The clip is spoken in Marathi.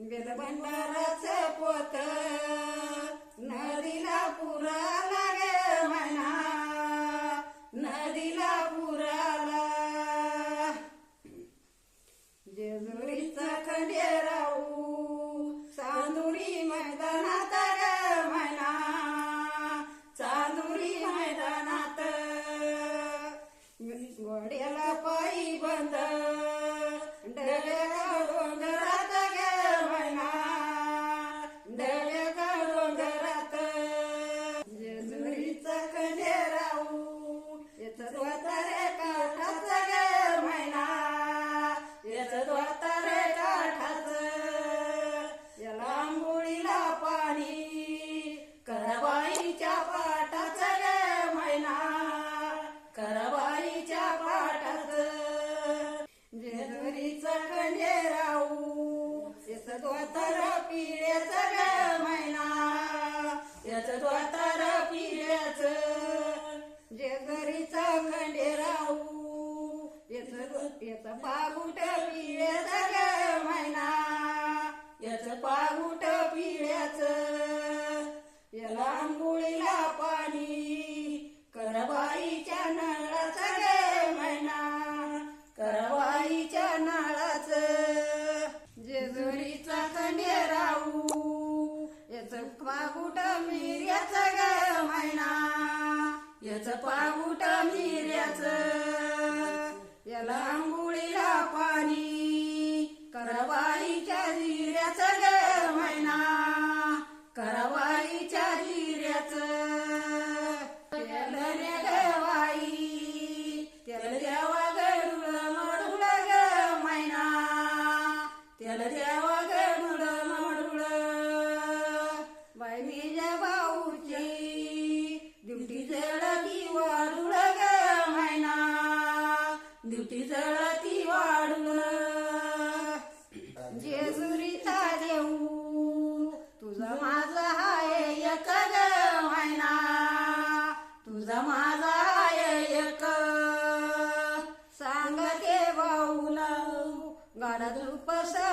बेलबंडाराच पोत नदीला पुराला गे म्हणा नदीला पुराला जेजुरीचा खंडेराऊ चांदुरी मैदानात गे म्हणा चांदुरी मैदानात. गोड्याला धोतर पिढ्याच ग मैना याच धोतर पिढ्याच जे घरीचा खंडेराऊ याच याचा पागुट पिढ्या Deus é pago. गती वाढून जेजुरीचा देऊ तुझा माझा हाय एक गैना तुझा माझा हाय एक सांगते भाऊला गाडा उपसा